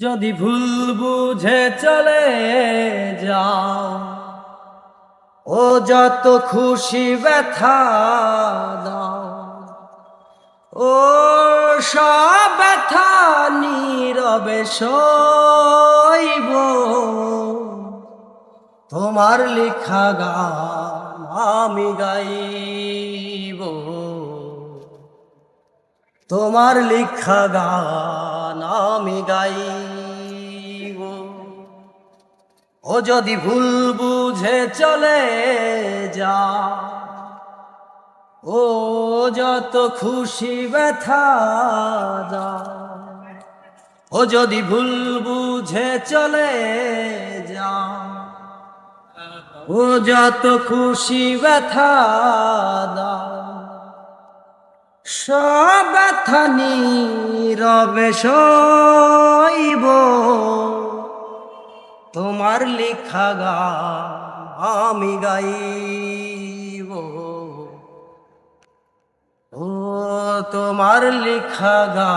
যদি ভুল বুঝে চলে যাও, ও যত খুশি ব্যথা দাও, ও সব ব্যথা নীরবে সইব। তোমার লেখা গান আমি গাইব তোমার লেখা গান আমি গাইব। ও যদি ভুল বুঝে চলে যা, ও যত খুশি ব্যথা যা, ও যদি ভুল বুঝে চলে যা, ও যত খুশি ব্যথা দাও সব ব্যথা নীরবে সইব তোমার লেখা গা আমি গাইব। ও তোমার লেখা গা